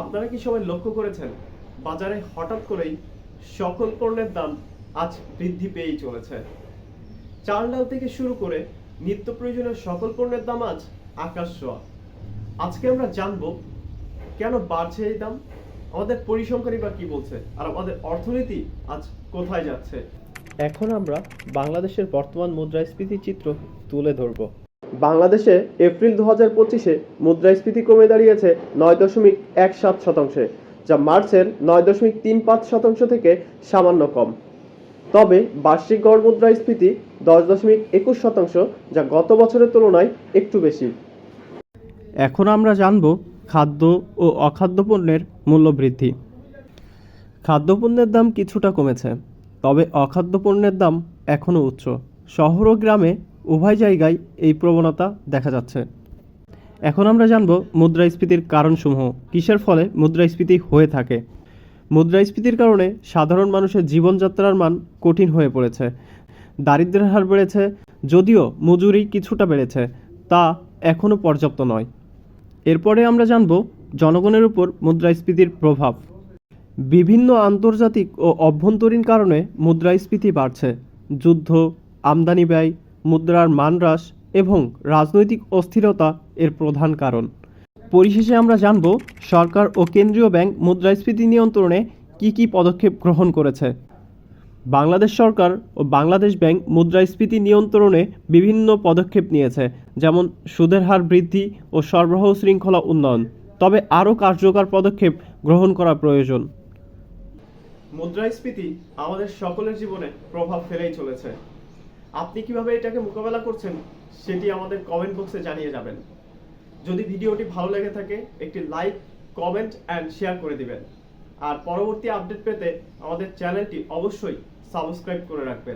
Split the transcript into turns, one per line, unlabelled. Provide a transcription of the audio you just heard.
আপনারা কি সবাই লক্ষ্য করেছেন? বাজারে হঠাৎ করেই সকল পণ্যের দাম আজ বৃদ্ধি পেয়েই চলেছে। চাল ডাল থেকে শুরু করে নিত্য প্রয়োজনীয় সকল পণ্যের দাম আজ আকাশ ছোঁয়া। আজকে আমরা জানব, কেন বাড়ছে এই দাম? আমাদের পরিসংখ্যানই বা কি বলছে? আর আমাদের অর্থনীতি আজ কোথায় যাচ্ছে? এখন আমরা বাংলাদেশের বর্তমান মুদ্রাস্ফীতি চিত্র তুলে ধরব। বাংলাদেশে এপ্রিল দু হাজার পঁচিশে মুদ্রাস্ফীতি কমে দাঁড়িয়েছে নয় দশমিক এক সাত শতাংশে, যা মার্চের নয় দশমিক তিন পাঁচ শতাংশ থেকে সামান্য কম। তবে বার্ষিক গড় মুদ্রাস্ফীতি দশ দশমিক একুশ শতাংশ, যা গত বছরের তুলনায় একটু বেশি। এখন আমরা জানব খাদ্য ও অখাদ্য পণ্যের মূল্য বৃদ্ধি খাদ্যপণ্যের দাম কিছুটা কমেছে, তবে অখাদ্য পণ্যের দাম এখনও উচ্চ। শহর ও গ্রামে উভয় জায়গায় এই প্রবণতা দেখা যাচ্ছে। এখন আমরা জানব মুদ্রাস্ফীতির কারণসমূহ। কিসের ফলে মুদ্রাস্ফীতি হয়ে থাকে? মুদ্রাস্ফীতির কারণে সাধারণ মানুষের জীবনযাত্রার মান কঠিন হয়ে পড়েছে। দারিদ্র্যের হার বেড়েছে, যদিও মজুরি কিছুটা বেড়েছে, তা এখনও পর্যাপ্ত নয়। এরপরে আমরা জানব জনগণের উপর মুদ্রাস্ফীতির প্রভাব। বিভিন্ন আন্তর্জাতিক ও অভ্যন্তরীণ কারণে মুদ্রাস্ফীতি বাড়ছে। যুদ্ধ, আমদানি ব্যয় মুদ্রার মান হ্রাস এবং রাজনৈতিক অস্থিরতা এর প্রধান কারণ। পরিশেষে আমরা জানব, সরকার ও কেন্দ্রীয় ব্যাংক মুদ্রাস্ফীতি নিয়ন্ত্রণে কী কী পদক্ষেপ গ্রহণ করেছে। বাংলাদেশ সরকার ও বাংলাদেশ ব্যাংক মুদ্রাস্ফীতি নিয়ন্ত্রণে বিভিন্ন পদক্ষেপ নিয়েছে, যেমন সুদের হার বৃদ্ধি ও সরবরাহ শৃঙ্খলা উন্নয়ন। তবে আরও কার্যকর পদক্ষেপ গ্রহণ করা প্রয়োজন। মুদ্রাস্ফীতি আমাদের সকলের জীবনে প্রভাব ফেলেই চলেছে। আপনি কীভাবে এটাকে মোকাবেলা করছেন সেটি আমাদের কমেন্ট বক্সে জানিয়ে যাবেন। যদি ভিডিওটি ভালো লেগে থাকে, একটি লাইক কমেন্ট অ্যান্ড শেয়ার করে দিবেন। আর পরবর্তী আপডেট পেতে আমাদের চ্যানেলটি অবশ্যই সাবস্ক্রাইব করে রাখবেন।